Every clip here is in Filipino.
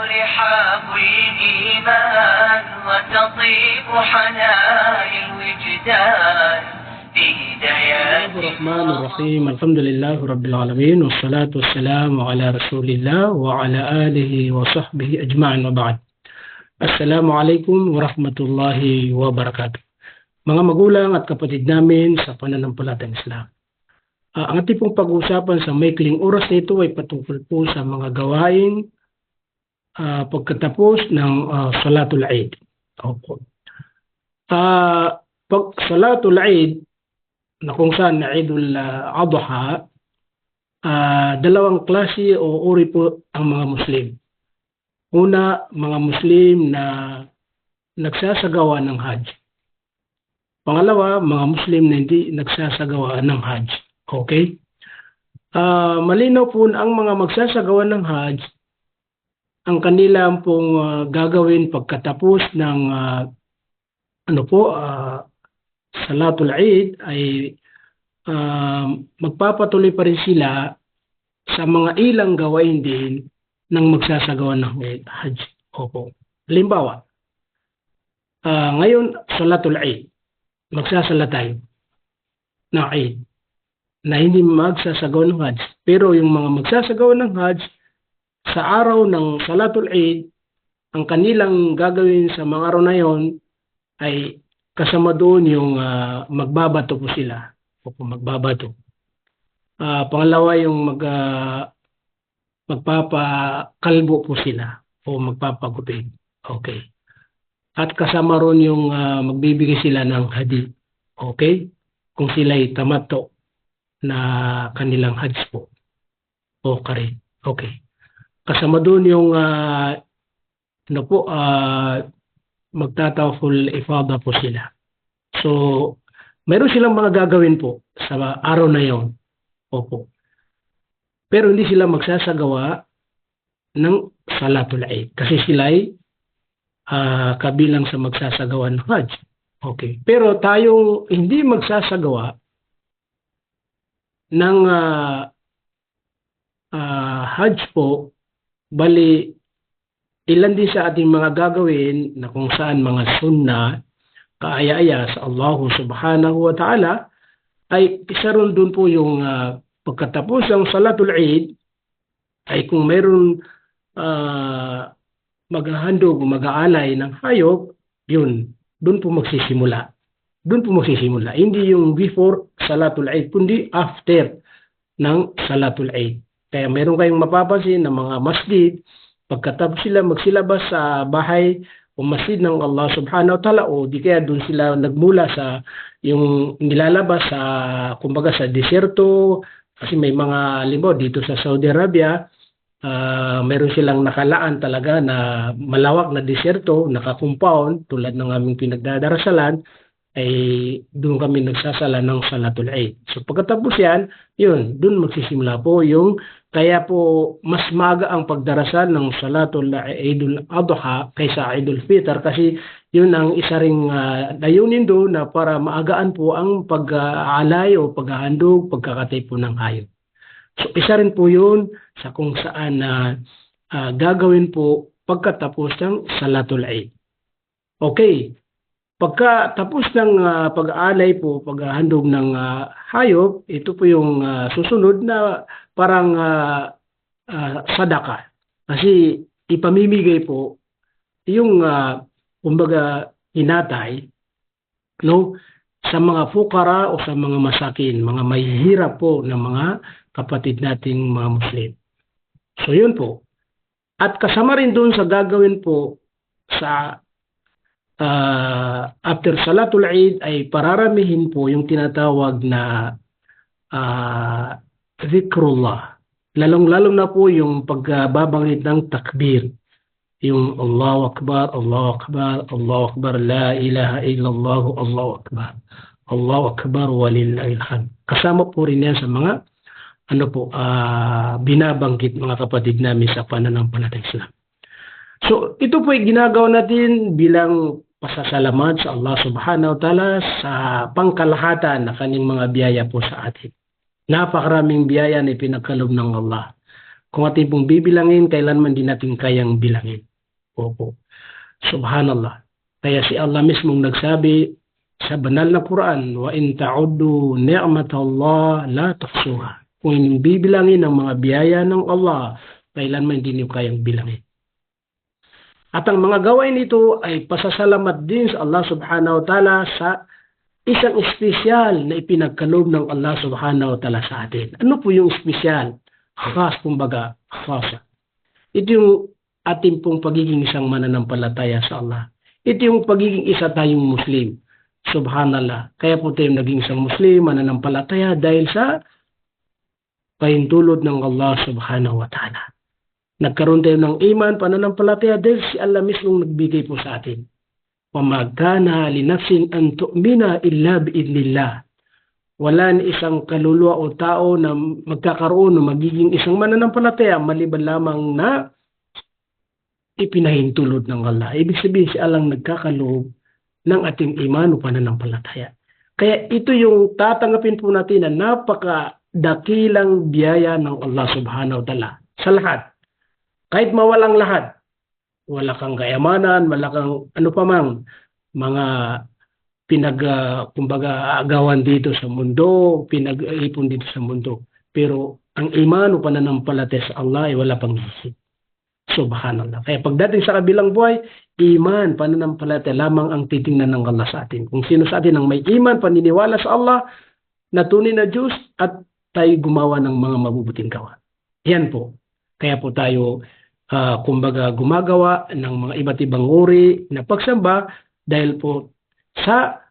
رحاب الإيمان وتطيب حنايا الوجدان في هدايات الرحمن الرحيم الحمد لله رب العالمين والصلاة والسلام على رسول الله وعلى آله وصحبه أجمعين وبعد السلام عليكم ورحمة الله وبركاته Mga magulang at kapatid namin sa pananampalatayang Islam. Ah, ang ating pong pag-uusapan sa maikling oras na ito ay patungkol po sa mga gawain ah, pagkatapos ng ah, Salatul Eid. Opo. Ah, pag Salatul Eid na kung saan na Eidul ah, Adha, ah, dalawang klase o uri po ang mga Muslim. Una, mga Muslim na nagsasagawa ng Hajj. Pangalawa, mga Muslim na hindi nagsasagawa ng Hajj. Okay? Ah, malinaw po ang mga magsasagawa ng Hajj, ang kanilang pong ah, gagawin pagkatapos ng ah, ano po, ah, Salatul Eid ay ah, magpapatuloy pa rin sila sa mga ilang gawain din ng magsasagawa ng Hajj. Opo. Halimbawa, ah, ngayon Salatul Eid magsasala tayo ng Eid na hindi magsasagawa ng Hajj. Pero yung mga magsasagawa ng Hajj, sa araw ng Salatul Eid, ang kanilang gagawin sa mga araw na yon ay kasama doon yung ah, magbabato po sila. O magbabato. Ah, pangalawa yung mag, ah, magpapakalbo po sila o magpapagupit. Okay. At kasama ron yung ah, magbibigay sila ng hadi. Okay? Kung sila'y tamato na kanilang hajj po. O kare. Okay. Kasama doon yung ah, ano po, ah, magtatawful ifada po sila. So, meron silang mga gagawin po sa araw na yon. Opo. Pero hindi sila magsasagawa ng Salatul Eid kasi sila ay ah, kabilang sa magsasagawa ng Hajj. Okay. Pero tayong hindi magsasagawa ng ah, ah, Hajj po, bali ilan din sa ating mga gagawin na kung saan mga sunna kaaya-aya sa Allah subhanahu wa ta'ala ay isa ron doon po yung ah, pagkatapos ng Salatul Eid ay kung mayroon ah, maghahandog, mag-aalay ng hayop, yun, doon po magsisimula. Doon po magsisimula. Hindi yung before Salatul Eid, kundi after ng Salatul Eid. Kaya meron kayong mapapansin na mga masjid, pagkatapos sila magsilabas sa bahay o masjid ng Allah subhanahu wa ta'ala o di kaya doon sila nagmula sa yung nilalabas sa kumbaga sa desierto kasi may mga limbo dito sa Saudi Arabia Ah, meron silang nakalaan talaga na malawak na disyerto, naka-compound tulad ng aming pinagdadarasalan ay doon kami nagsasala ng Salatul Eid. So pagkatapos yan, yun, doon magsisimula po yung kaya po mas maga ang pagdarasal ng Salatul Eidul Adha kaysa Eidul Fitr kasi yun ang isa ring uh, layunin doon na para maagaan po ang pag-aalay o paghahandog, pagkakatay po ng hayop. So isa rin po yun sa kung saan na uh, gagawin po pagkatapos ng Salatul Eid. Okay, pagkatapos ng uh, pag-aalay po, paghahandog ng uh, hayop, ito po yung uh, susunod na parang uh, uh, sadaka. Kasi ipamimigay po yung uh, kumbaga hinatay no sa mga fukara o sa mga masakin, mga mahihirap po ng mga kapatid nating mga Muslim. So yun po. At kasama rin doon sa gagawin po sa uh, after Salatul Eid ay pararamihin po yung tinatawag na uh, zikrullah. Lalong-lalong na po yung pagbabanggit ng takbir. Yung Allahu Akbar, Allahu Akbar, Allahu Akbar, La ilaha illallah, Allahu Akbar. Allahu Akbar, walillahil. Kasama po rin yan sa mga ano po, uh, binabanggit mga kapatid namin sa pananampalatayang Islam. So, ito po ay ginagawa natin bilang pasasalamat sa Allah subhanahu wa ta'ala sa pangkalahatan na kanyang mga biyaya po sa atin. Napakaraming biyaya na ipinagkalob ng Allah. Kung ating pong bibilangin, kailanman din natin kayang bilangin. Opo. Subhanallah. Kaya si Allah mismong nagsabi sa banal na Quran, wa in ta'uddu ni'matallah la tuhsuha. Kung bibilangin ang mga biyaya ng Allah, kailanman hindi niyo kayang bilangin. At ang mga gawain nito ay pasasalamat din sa Allah subhanahu wa ta'ala sa isang espesyal na ipinagkaloob ng Allah subhanahu wa ta'ala sa atin. Ano po yung espesyal? Khas, kumbaga, khasa. Ito yung ating pong pagiging isang mananampalataya sa Allah. Ito yung pagiging isa tayong Muslim. Subhanallah. Kaya po tayo naging isang Muslim, mananampalataya dahil sa pahintulot ng Allah subhanahu wa ta'ala. Nagkaroon tayo ng iman, pananampalataya dahil si Allah mismo nagbigay po sa atin. Pamagkana linafsin ang tu'mina illa biidnillah. Wala ni isang kaluluwa o tao na magkakaroon o magiging isang mananampalataya maliban lamang na ipinahintulod ng Allah. Ibig sabihin si Allah nagkakaloob ng ating iman o pananampalataya. Kaya ito yung tatanggapin po natin na napaka dakilang biyaya ng Allah subhanahu wa ta'ala sa lahat. Kahit mawalang lahat, wala kang kayamanan, wala kang ano pa mang mga pinag uh, kumbaga agawan dito sa mundo, pinag-ipon dito sa mundo. Pero ang iman o pananampalataya sa Allah ay wala pang isip. Subhanallah. Kaya pagdating sa kabilang buhay, iman, pananampalataya lamang ang titingnan ng Allah sa atin. Kung sino sa atin ang may iman, paniniwala sa Allah, na tunay na Diyos, at tayo gumawa ng mga mabubuting gawa. Yan po. Kaya po tayo, uh, kumbaga, gumagawa ng mga iba't ibang uri na pagsamba dahil po sa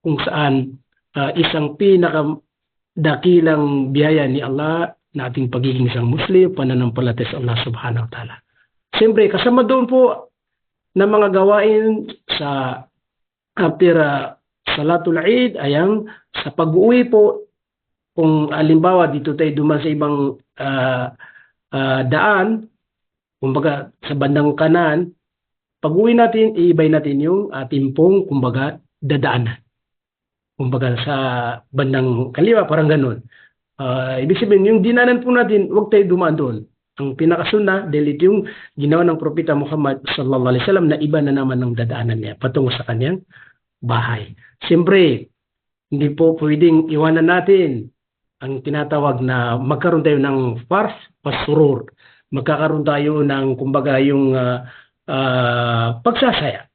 kung saan uh, isang pinakadakilang biyaya ni Allah na ating pagiging isang Muslim, pananampalataya sa Allah subhanahu wa ta'ala. Siyempre, kasama doon po ng mga gawain sa after uh, Salatul Eid, ayang sa pag-uwi po, kung alimbawa dito tayo duman sa ibang uh, uh, daan, kumbaga sa bandang kanan, pag-uwi natin, iibay natin yung ating pong, kumbaga, dadaanan. Kumbaga sa bandang kaliwa, parang ganun. Uh, ibig sabihin, yung dinanan po natin, huwag tayo dumaan doon. Ang pinakasuna, dahil ito yung ginawa ng Propeta Muhammad sallallahu alaihi wasallam na iba na naman ng dadaanan niya patungo sa kanyang bahay. Siyempre, hindi po pwedeng iwanan natin ang tinatawag na magkaroon tayo ng farf pasurur. Magkakaroon tayo ng kumbaga yung uh, uh, pagsasaya.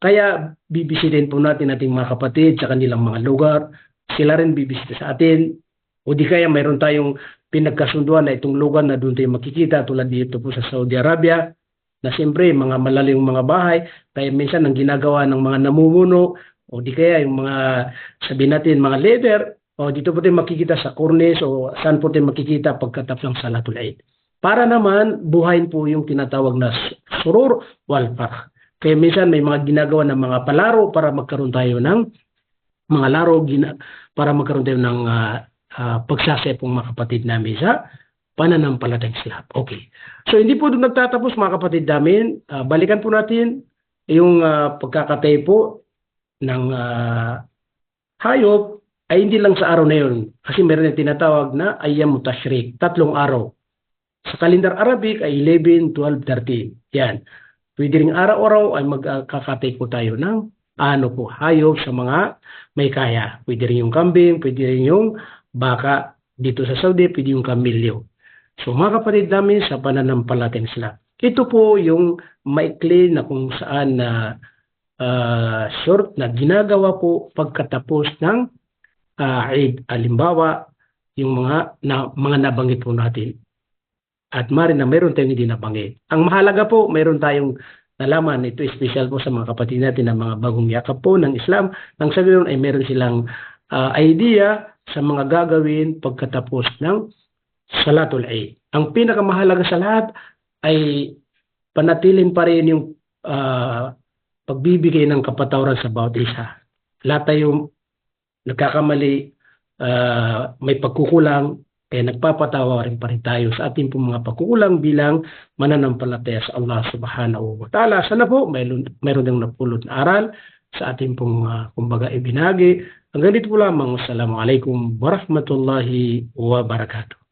Kaya bibisitin po natin ating mga kapatid sa kanilang mga lugar. Sila rin bibisita sa atin. O di kaya mayroon tayong pinagkasunduan na itong lugar na doon tayo makikita tulad dito po sa Saudi Arabia na siyempre mga malalim mga bahay kaya minsan ang ginagawa ng mga namumuno o di kaya yung mga sabi natin mga leader o dito po tayo makikita sa cornice o saan po tayo makikita pagkatapos ng Salatul Eid. Para naman buhayin po yung tinatawag na surur wal farh. Kaya minsan may mga ginagawa ng mga palaro para magkaroon tayo ng mga laro para magkaroon tayo ng uh, uh, pagsasaya pong mga kapatid namin sa pananampalatayang Islam. Okay. So hindi po doon nagtatapos mga kapatid namin. Uh, balikan po natin yung uh, pagkakatay po ng uh, hayop ay hindi lang sa araw na yun. Kasi meron yung tinatawag na Ayyam Tashrik, tatlong araw. Sa kalendar Arabic ay 11, 12, 13. Yan. Pwede rin araw-araw ay magkakatay po tayo ng ano po, hayop sa mga may kaya. Pwede rin yung kambing, pwede rin yung baka dito sa Saudi, pwede yung kamilyo. So mga kapatid namin sa pananampalatayang Islam. Ito po yung maikli na kung saan na uh, short na ginagawa po pagkatapos ng uh, Eid. Alimbawa, yung mga na, mga nabanggit po natin. At mari na meron tayong hindi nabanggit. Ang mahalaga po, meron tayong nalaman, ito special po sa mga kapatid natin na mga bagong yakap po ng Islam. Nang sa ay meron silang uh, idea sa mga gagawin pagkatapos ng Salatul Eid. Ang pinakamahalaga sa lahat ay panatilin pa rin yung uh, pagbibigay ng kapatawaran sa bawat isa. Lahat tayo nagkakamali, uh, may pagkukulang, kaya nagpapatawa rin pa rin tayo sa ating pong mga pagkukulang bilang mananampalataya sa Allah subhanahu wa ta'ala. Sana po mayroon, mayroon din napulot na aral sa ating pong uh, kumbaga ibinagi Hanggang dito po lamang. Assalamualaikum warahmatullahi wabarakatuh.